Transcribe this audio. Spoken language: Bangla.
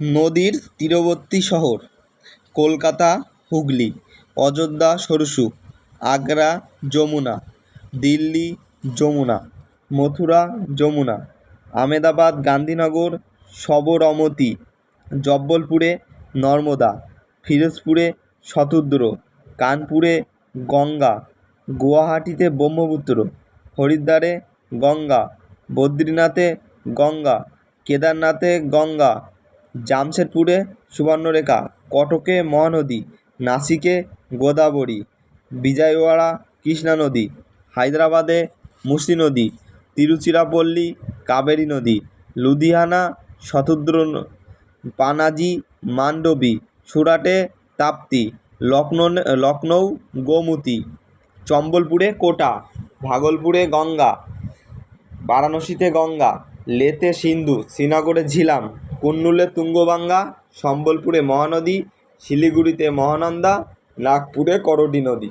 নদীর তীরবর্তী শহর, কলকাতা, হুগলি, অযোধ্যা সরযূ আগ্রা, যমুনা, দিল্লি, যমুনা, মথুরা, যমুনা আমেদাবাদ গান্ধীনগর, সবরমতী, জব্বলপুরে নর্মদা, ফিরোজপুরে শতদ্রু, কানপুরে গঙ্গা, গুয়াহাটিতে ব্রহ্মপুত্র, হরিদ্বারে গঙ্গা, বদ্রীনাথে গঙ্গা, কেদারনাথে গঙ্গা জামশেদপুরে সুবর্ণরেখা, কটকে মহানদী, নাসিকে গোদাবরী, বিজয়ওয়াড়া কৃষ্ণা নদী হায়দ্রাবাদে মুসি নদী তিরুচিরাপল্লী কাবেরী নদী, লুধিয়ানা শতদ্র পানাজি মান্ডবী, সুরাটে তাপ্তি লখনউ গোমতী, চম্বলপুরে কোটা, ভাগলপুরে গঙ্গা, বারাণসীতে গঙ্গা, লেতে সিন্ধু, শ্রীনগরে ঝিলাম। কুর্নুলে তুঙ্গবাঙ্গা সম্বলপুরে মহানদী শিলিগুড়িতে মহানন্দা নাগপুরে করডি নদী।